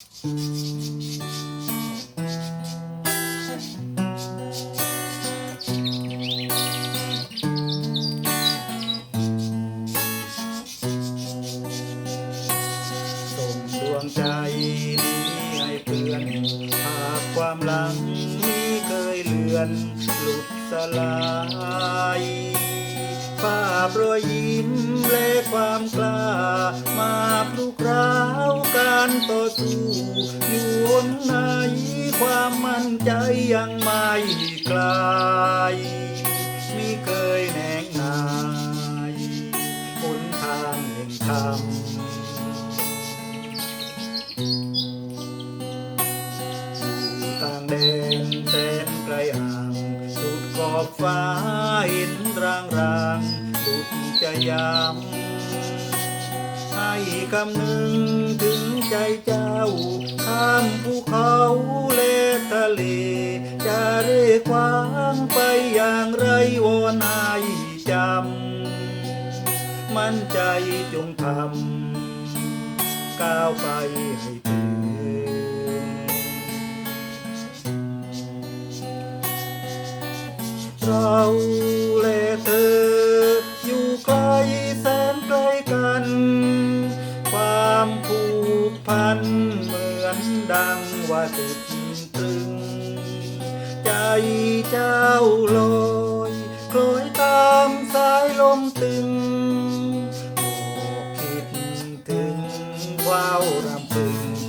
ส่งดวงใจนี้ให้เพื่อนภาพความหลังนี้เคยเลือนหลุดสลายภาพรอยยิ้มและความกล้ามาปลุการต่อสู้อยู่หนไหนความมั่นใจยังไม่คลายมิเคยแหนงนายหนทางแห่งธรรมต่างแดนแสนไกลห่างสุดขอบฟ้าเห็นรางรางสุดจะยามให้คำหนึ่ง ใจเจ้า ข้ามภูเขาและทะเล จะเรียกวางไปอย่างไรวอนให้จำ มั่นใจจงทำก้าวไปให้ถึงเราและเธอ ดังว่าติดตรึง ใจเจ้าลอยคล้อยตามสายลมตึงบอกคิดถึงว้าวรำพึง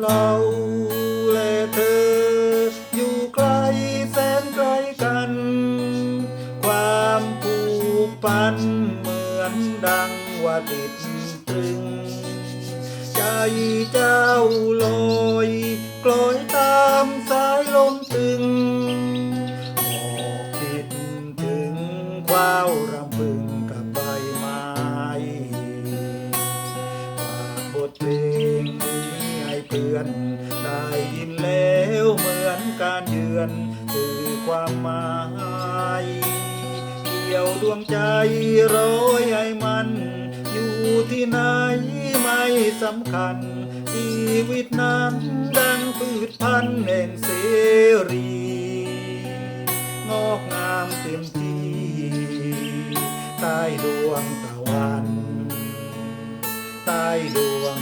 เราและเธอ อยู่ไกลแสนไกลกัน ความผูกพันเหมือนดังว่าติดตรึง ใจเจ้าลอยกลอยตามสาย อน ได้ยินแล้วเหมือนการเยือนคือความหมายเกี่ยวดวงใจร้อยให้มัน อยู่ที่ไหนไม่สำคัญ ชีวิตนั้นดังพืชพันธุ์แห่งเสรี งอกงามเต็มที่ใต้ดวงตะวันใต้ดวง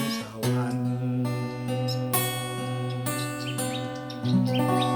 ตะวัน